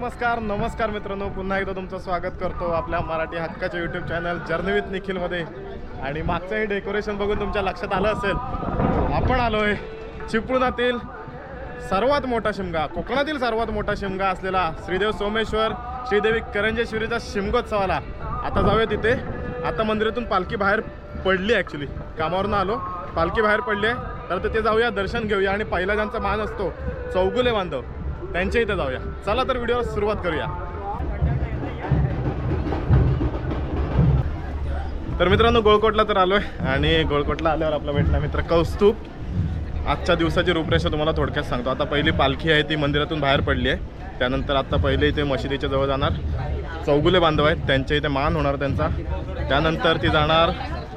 नमस्कार नमस्कार मित्रांनो. पुन्हा एकदा तुमचं स्वागत करतो आपल्या मराठी हक्काच्या यूट्यूब चॅनल जर्नवीत निखिलमध्ये आणि मागचं हे डेकोरेशन बघून तुमच्या लक्षात आलं असेल आपण आलोय चिपळुणातील सर्वात मोठा शिमगा कोकणातील सर्वात मोठा शिमगा असलेला श्रीदेव सोमेश्वर श्रीदेवी करंजेश्वरीचा शिमगोत्सवाला. आता जाऊया तिथे. आता मंदिरातून पालखी बाहेर पडली ॲक्च्युली कामावरून आलो. पालखी बाहेर पडली आहे. तर तिथे जाऊया दर्शन घेऊया. आणि पहिला ज्यांचा मान असतो चौगुले बांधव. त्यांच्या इथे जाऊया. चला तर व्हिडिओ सुरुवात करूया. तर मित्रांनो गोळकोटला तर आलोय आणि गोळकोटला आल्यावर आपला भेटला मित्र कौस्तुभ. आजच्या दिवसाची रूपरेषा तुम्हाला थोडक्यात सांगतो. आता पहिली पालखी आहे ती मंदिरातून बाहेर पडली आहे. त्यानंतर आता पहिले इथे मशिदीच्या जवळ जाणार. चौगुले बांधव आहेत त्यांच्या इथे मान होणार त्यांचा. त्यानंतर ती जाणार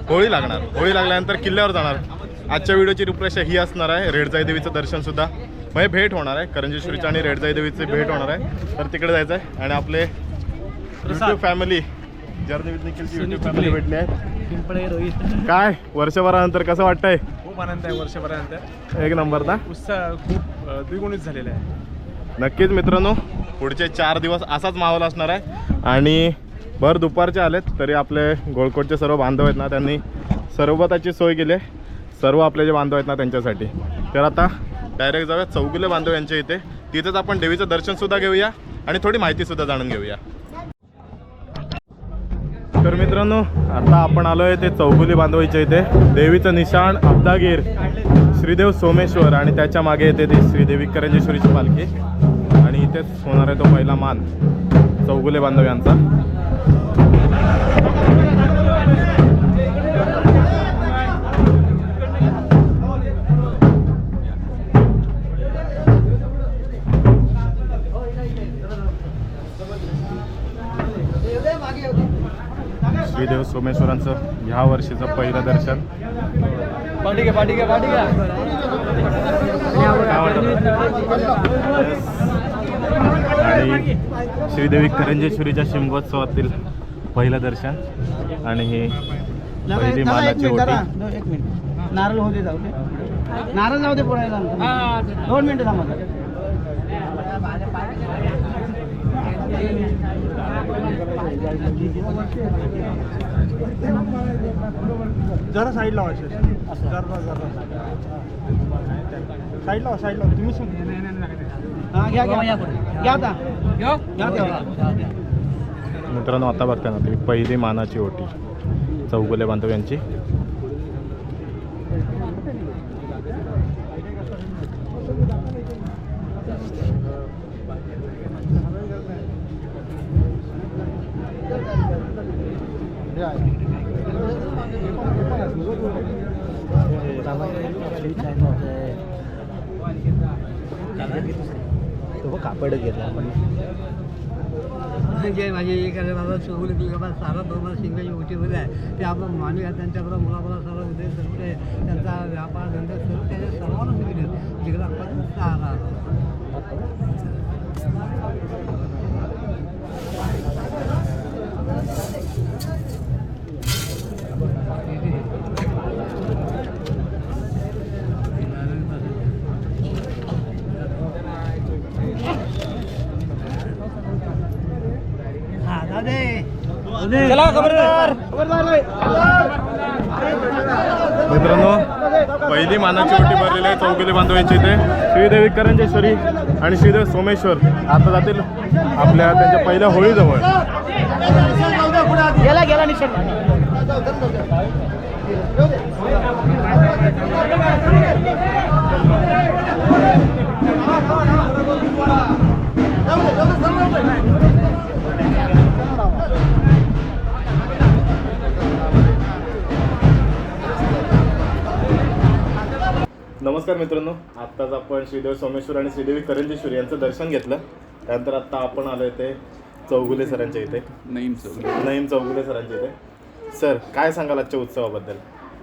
होळी लागणार. होळी लागल्यानंतर किल्ल्यावर जाणार. आजच्या व्हिडिओची रूपरेषा ही असणार आहे. रेडजाई देवीचं दर्शनसुद्धा म्हणजे भेट होणार आहे. करंजेश्वरीची आणि रेडजाई देवीची भेट होणार आहे. तर तिकडे जायचं आहे आणि आपले युट्यूब फॅमिली जर्नी विथ निखिलची युट्यूब फॅमिली भेटली आहे. काय? वर्षभरानंतर कसं वाटतंय? खूप आनंद आहे वर्षभरानंतर. एक नंबर ना उत्साह खूप द्विगुणित झालेला आहे. नक्कीच मित्रांनो पुढचे चार दिवस असाच माहोल असणार आहे. आणि भर दुपारचे आलेत तरी आपले गोळकोटचे सर्व बांधव आहेत ना त्यांनी सरबताची सोय केली आहे. सर्व आपले जे बांधव आहेत ना त्यांच्यासाठी. तर आता डायरेक्ट जाऊया चौगुले बांधव यांच्या इथे. तिथेच आपण देवीचं दर्शन सुद्धा घेऊया आणि थोडी माहिती सुद्धा जाणून घेऊया. तर मित्रांनो आता आपण आलोय ते चौगुली बांधवाईच्या इथे. देवीचं निशाण अब्दागीर श्रीदेव सोमेश्वर आणि त्याच्यामागे येते ती श्रीदेवी करंजेश्वरीची पालखी. आणि इथेच होणार आहे तो पहिला मान चौगुले बांधव यांचा. सोमेश्वरांचं ह्या वर्षीचं पहिलं दर्शन? आणि श्रीदेवी करंजेश्वरीच्या शिमगोत्सवातील पहिलं दर्शन आणि ही पहिली मानाची ओटी मिनिट नारळ होते जाऊ दे. नारळ जाऊ दे पोळायला दोन मिनिटं. थांबा. जरा साईड लावा जरा जरा साईड लावा साईड लावा. तुम्ही हा घ्या घ्या. घ्या आता. घ्या. मित्रांनो आता बघता ना तुम्ही पहिली मानाची ओटी. चौगुले बांधव यांची. कापड घेतला जे माझे एक बाबा चौगुले बाबा सारा दोन शिंगाची ओटी मध्ये आहे. ते मानवी आहे त्यांच्याबरोबर मुलाबरोबर सर्व उदय ते त्यांचा व्यापार धंदा सर्व त्याच्या सर्वांना सुविधा जिकडे आपण सहारा हा दादे चला खबरदार. मित्रांनो पहिली मानाची ओटी भरलेली आहे चौगुले बांधव यांच्या इथे. श्रीदेवी करंजेश्वरी आणि श्रीदेव सोमेश्वर. आता जातील आपल्या त्यांच्या पहिल्या होळीजवळ. गेला गेला निशाण नमस्कार मित्रांनो. आत्ताच आपण श्रीदेव सोमेश्वर आणि श्रीदेवी करंजेश्वरी यांचं दर्शन घेतलं. त्यानंतर आत्ता आपण आलो ते चौगुले सरांच्या इथे. नईम चौक नईम चौगुले सरांच्या इथे. सर काय सांगाल आजच्या उत्सवाबद्दल?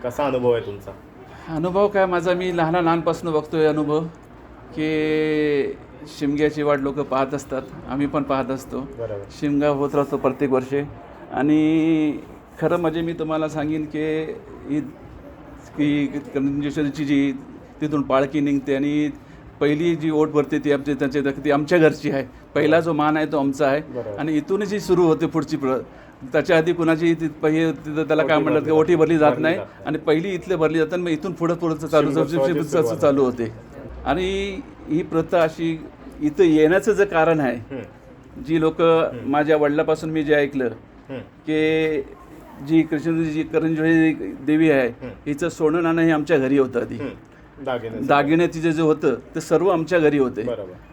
कसा अनुभव आहे तुमचा? अनुभव काय माझा? मी लहान लहानपासून बघतोय अनुभव की शिमग्याची वाट लोक पाहत असतात. आम्ही पण पाहत असतो. बरोबर. शिमगा होत राहतो प्रत्येक वर्षी. आणि खरं म्हणजे मी तुम्हाला सांगेन की ही की करंजेश्वरीची जी तिथून पालखी निघते आणि पहिली जी ओट भरते ती आमची त्यांच्या ती आमच्या घरची आहे. पहिला जो मान आहे तो आमचा आहे. आणि इथूनच जी सुरू होते पुढची प्र त्याच्या आधी कुणाची ती पहि तिथं त्याला काय म्हणतात की ओटी भरली जात नाही. आणि पहिली इथले भरली जातात मग इथून पुढं पुढं चालू चालू होते. आणि ही प्रथा अशी इथं येण्याचं जे कारण आहे जी लोक माझ्या वडिलापासून मी जे ऐकलं की जी कृष्णजी जी करंजोळी देवी आहे हिचं सोनं नाणं हे आमच्या घरी होतं आधी. दागिने दागिने तिचे जे होतं ते सर्व आमच्या घरी होते.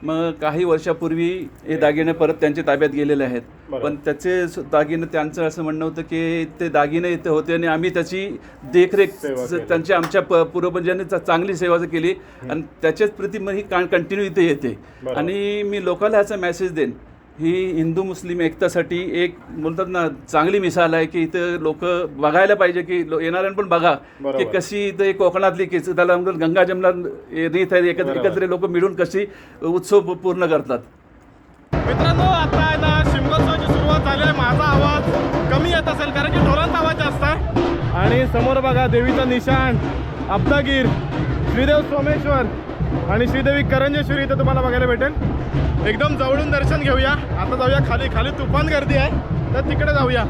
मग काही वर्षापूर्वी हे दागिने परत त्यांच्या ताब्यात गेलेले आहेत. पण त्याचे दागिने त्यांचं असं म्हणणं होतं की ते दागिने इथे होते आणि आम्ही त्याची देखरेख त्यांच्या आमच्या प- पूर्वजांनी चा- चांगली सेवा केली आणि त्याच्याच प्रती मग ही कंटिन्यू इथे येते. आणि मी लोकांना ह्याचा मेसेज देईन ही हिंदू मुस्लिम एकतासाठी एक बोलतात ना चांगली मिसाल आहे की इथं लोक बघायला पाहिजे की येणाऱ्यांना पण बघा की कशी इथं एक कोकणातली की त्याला गंगा जमला रीत आहे एकत्र एकत्र लोक मिळून कशी उत्सव पूर्ण करतात. मित्रांनो आता आहे ना शिमगोत्सवाची सुरुवात झाली आहे. माझा आवाज कमी येत असेल कारण की ढोरांचा आवाज जास्त आहे. आणि समोर बघा देवीचा निशाण अब्दागीर श्रीदेव सोमेश्वर. आणि श्रीदेवी करंजेश्वरी इथं तुम्हाला बघायला भेटेल. एकदम जवळून दर्शन घेऊया. आता जाऊया खाली. खाली तुफान गर्दी आहे. तर तिकडे जाऊया.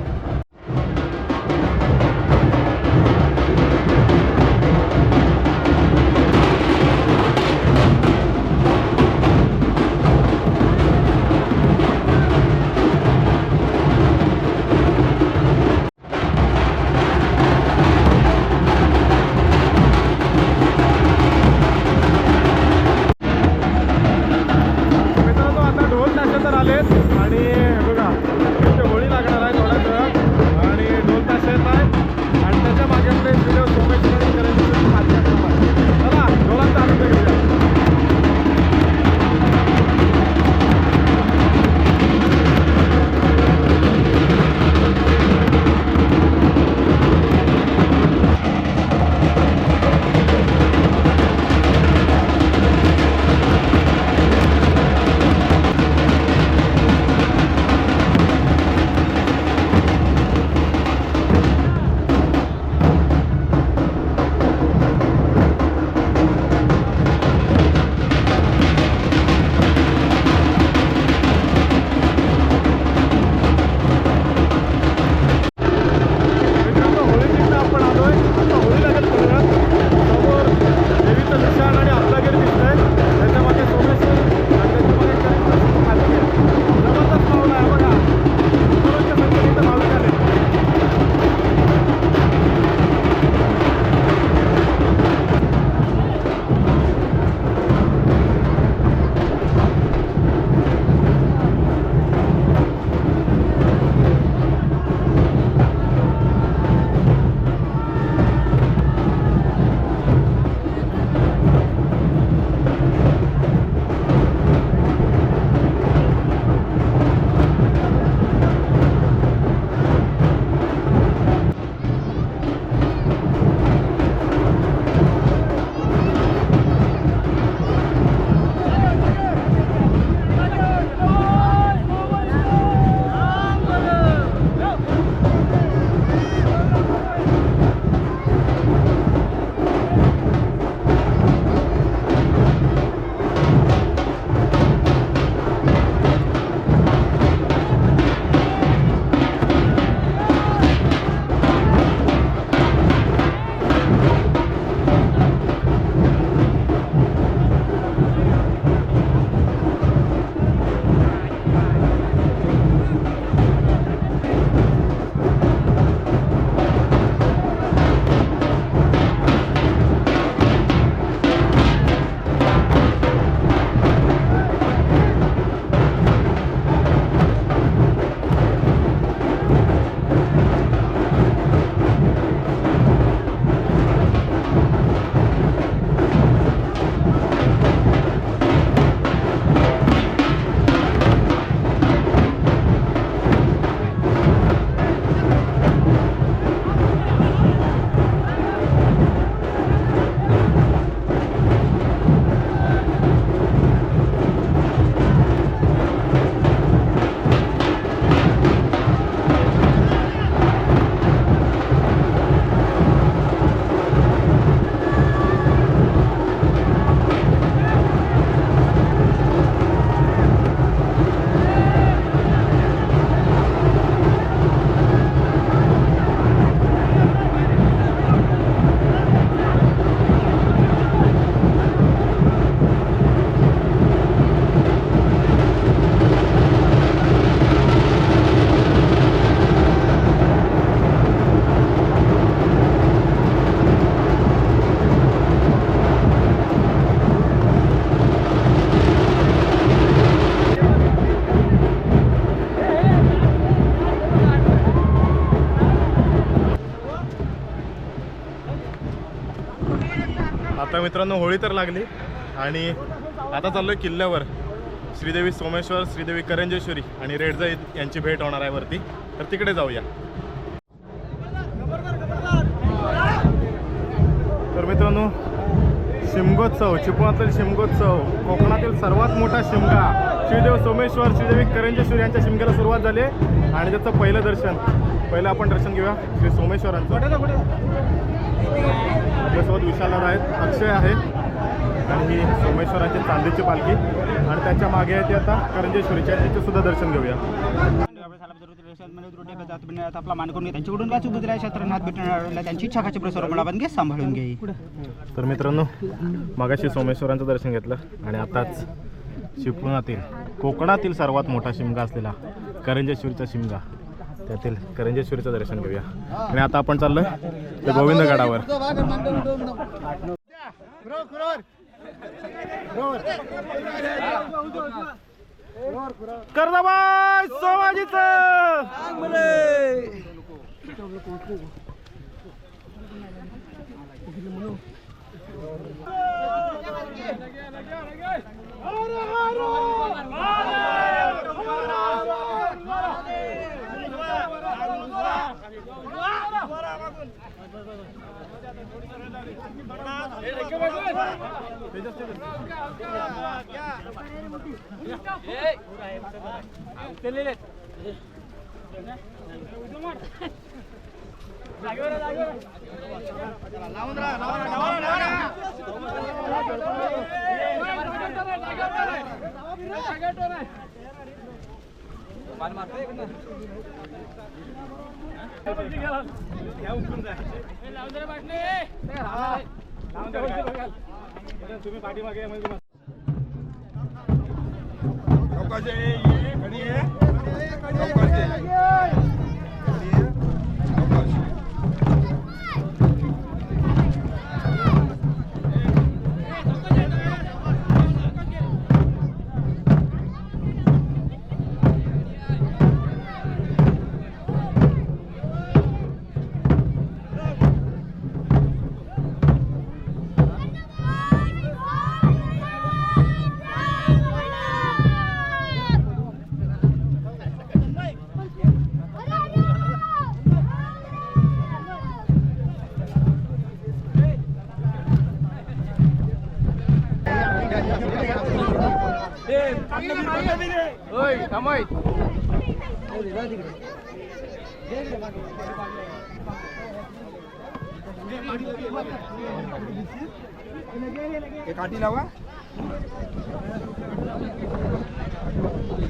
मित्रांनो होळी तर लागली. आणि आता चाललोय किल्ल्यावर. श्रीदेवी सोमेश्वर श्रीदेवी करंजेश्वरी आणि रेडजा यांची भेट होणार आहे वरती. तर तिकडे जाऊया. तर मित्रांनो शिमगोत्सव चिपळूणातील शिमगोत्सव कोकणातील सर्वात मोठा शिमगा. श्रीदेव सोमेश्वर श्रीदेवी करंजेश्वरी यांच्या शिमग्याला सुरुवात झाली आणि त्याचं पहिलं दर्शन. पहिलं आपण दर्शन घेऊया श्री सोमेश्वरांचं. आपल्यासोबत विशालदादा आहेत अक्षय आहे आणि ही सोमेश्वराची चांदीची पालखी. आणि त्याच्यामागे आहे ती आता करंजेश्वरीची आहे तिचे सुद्धा दर्शन घेऊया. आपला मान करून घे. त्यांच्याकडून काय चुकत राहा क्षेत्रनाथ भेटणार त्यांची इच्छा खाची प्रसार मला बंद सांभाळून घे तर मित्रांनो मागाशी सोमेश्वरांचं दर्शन घेतलं आणि आताच चिपळुणातील कोकणातील सर्वात मोठा शिमगा असलेला करंजेश्वरीचा शिमगा. त्यातील करंजेश्वरीचं दर्शन घेऊया. आणि आता आपण चाललोय ते लावून राहा लावून राहा चौकाचे हे काठी लावा.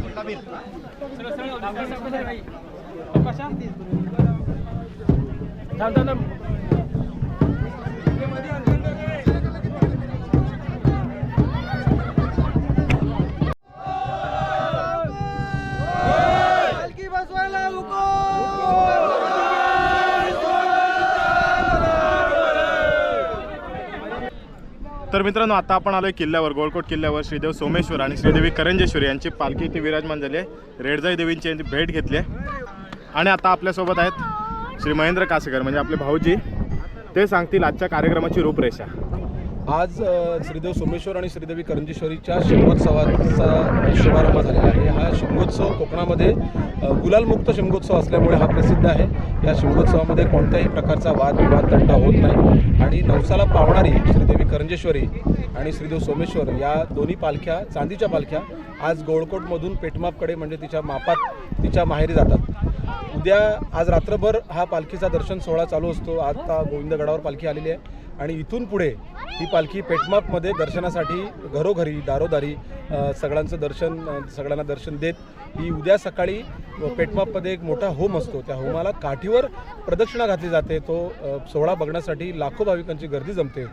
कर्दाबाई सोमाजीचं तर मित्रांनो आता आपण आलोय किल्ल्यावर गोळकोट किल्ल्यावर श्रीदेव सोमेश्वर आणि श्रीदेवी करंजेश्वरी यांची पालखी. इथे विराजमान झाली आहे. रेडजाई देवींची यांची भेट घेतली आहे. आणि आता आपल्यासोबत आहेत श्री महेंद्र कासेकर म्हणजे आपले भाऊजी. ते सांगतील आजच्या कार्यक्रमाची रूपरेषा. आज श्रीदेव सोमेश्वर आणि श्रीदेवी करंजेश्वरीच्या शिमगोत्सवाचा शुभारंभ झालेला आहे. हा शिमगोत्सव कोकणामध्ये गुलालमुक्त शिमगोत्सव असल्यामुळे हा प्रसिद्ध आहे. या शिमगोत्सवामध्ये कोणत्याही प्रकारचा वादविवाद तंटा होत नाही. आणि नवसाला पावणारी श्रीदेवी करंजेश्वरी आणि श्रीदेव सोमेश्वर या दोन्ही पालख्या चांदीच्या पालख्या आज गोळकोटमधून पेटमापकडे म्हणजे तिच्या मापात तिच्या माहेरी जातात. उद्या आज रात्रभर हा पालखीचा दर्शन सोहळा चालू असतो. आता गोविंदगडावर पालखी आलेली आहे. आणि इथून पुढे ही पालखी पेटमापमध्ये दर्शनासाठी घरोघरी दारोदारी सगळ्यांचं दर्शन सगळ्यांना दर्शन देत ही उद्या सकाळी पेटमापमध्ये एक मोठा होम असतो. त्या होमाला काठीवर प्रदक्षिणा घातली जाते. तो सोहळा बघण्यासाठी लाखो भाविकांची गर्दी जमते.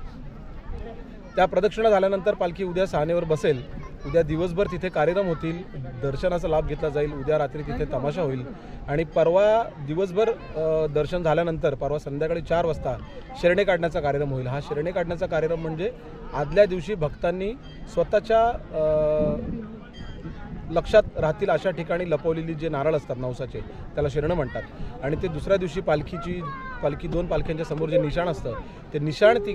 त्या प्रदक्षिणा झाल्यानंतर पालखी उद्या सहानेवर बसेल. उद्या दिवसभर तिथे कार्यक्रम होतील दर्शनाचा लाभ घेतला जाईल उद्या रात्री तिथे तमाशा होईल. आणि परवा दिवसभर दर्शन झाल्यानंतर परवा संध्याकाळी चार वाजता शिरणे काढण्याचा कार्यक्रम होईल. हा शिरणे काढण्याचा कार्यक्रम म्हणजे आदल्या दिवशी भक्तांनी स्वतःच्या लक्षात राहतील अशा ठिकाणी लपवलेली जे नारळ असतात नवसाचे त्याला शिरणं म्हणतात. आणि ते दुसऱ्या दिवशी पालखीची पालखी दोन पालख्यांच्या समोर जे निशाण असतं ते निशाण ती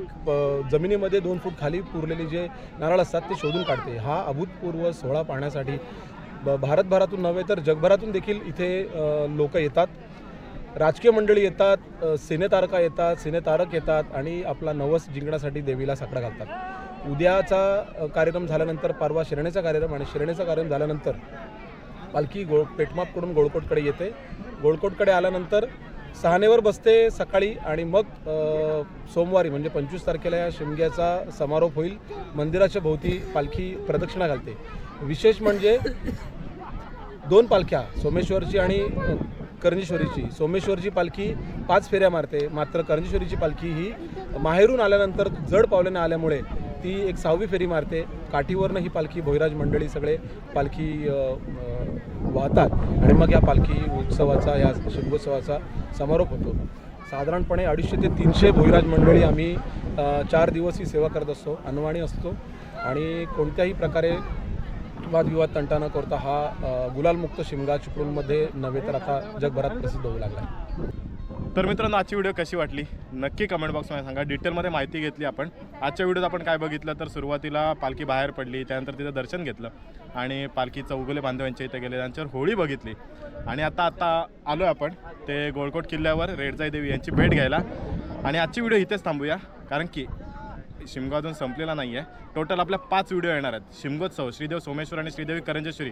जमिनीमध्ये दोन फूट खाली पुरलेले जे नारळ असतात ते शोधून काढते. हा अभूतपूर्व सोहळा पाहण्यासाठी ब- भारतभरातून नव्हे तर जगभरातून देखील इथे लोक येतात. राजकीय मंडळी येतात सिनेतारका येतात सिनेतारक येतात आणि आपला नवस जिंकण्यासाठी देवीला साकडा घालतात. उद्याचा कार्यक्रम झाल्यानंतर परवा शिरणेचा कार्यक्रम आणि शिरणेचा कार्यक्रम झाल्यानंतर पालखी गोळ पेटमापकडून गोळकोटकडे येते. गोळकोटकडे आल्यानंतर सहानेवर बसते सकाळी आणि मग सोमवारी म्हणजे पंचवीस तारखेला या शिमग्याचा समारोप होईल. मंदिराच्या भोवती पालखी प्रदक्षिणा घालते. विशेष म्हणजे दोन पालख्या सोमेश्वरची आणि करंजेश्वरीची सोमेश्वरची पालखी पाच फेऱ्या मारते. मात्र करंजेश्वरीची पालखी ही माहेरून आल्यानंतर जड पावल्याने आल्यामुळे ती एक सहावी फेरी मारते. काठीवरनं ही पालखी भोईराज मंडळी सगळे पालखी वाहतात आणि मग या पालखी उत्सवाचा या शिमगोत्सवाचा समारोप होतो. साधारणपणे अडीचशे ते तीनशे भोईराज मंडळी आम्ही चार दिवस ही सेवा करत असतो अनवाणी असतो आणि कोणत्याही प्रकारे वादविवाद तंटा न करता हा गुलालमुक्त शिमगा चिपळूणमध्ये नव्हे तर आता जगभरात प्रसिद्ध होऊ लागला आहे. तर मित्रांनो आजची व्हिडिओ कशी वाटली? नक्की कमेंट बॉक्समध्ये सांगा. डिटेलमध्ये माहिती घेतली आपण. आजच्या व्हिडिओत आपण काय बघितलं? तर सुरुवातीला पालखी बाहेर पडली त्यानंतर तिथं दर्शन घेतलं. आणि पालखी चौगुले बांधवांच्या इथे गेले त्यांच्यावर होळी बघितली. आणि आता आता आलो आपण. ते गोळकोट किल्ल्यावर रेडजाई देवी यांची भेट घ्यायला. आणि आजची व्हिडिओ इथेच थांबूया. कारण की शिमगो अजून संपलेला नाही आहे टोटल आपल्या पाच व्हिडिओ येणार आहेत. शिमगोत्सव श्रीदेव सोमेश्वर आणि श्रीदेवी करंजेश्वरी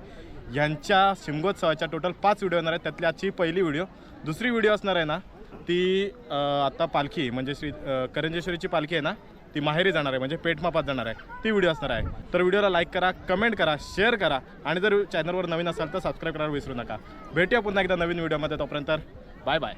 यांच्या शिमगोत्सवाच्या टोटल पाच व्हिडिओ येणार आहेत. त्यातली आजची पहिली व्हिडिओ दुसरी व्हिडिओ असणार आहे ना ती आता पालखी म्हणजे श्री करंजेश्वरीची पालखी आहे ना ती माहेरी जाणार आहे म्हणजे पेटमापात जाणार आहे. ती व्हिडिओ असणार आहे. तर व्हिडिओला लाईक करा कमेंट करा शेअर करा आणि जर चॅनलवर नवीन असाल तर सबस्क्राईब करायला विसरू नका. भेटूया पुन्हा एकदा नवीन व्हिडिओमध्ये तोपर्यंत बाय बाय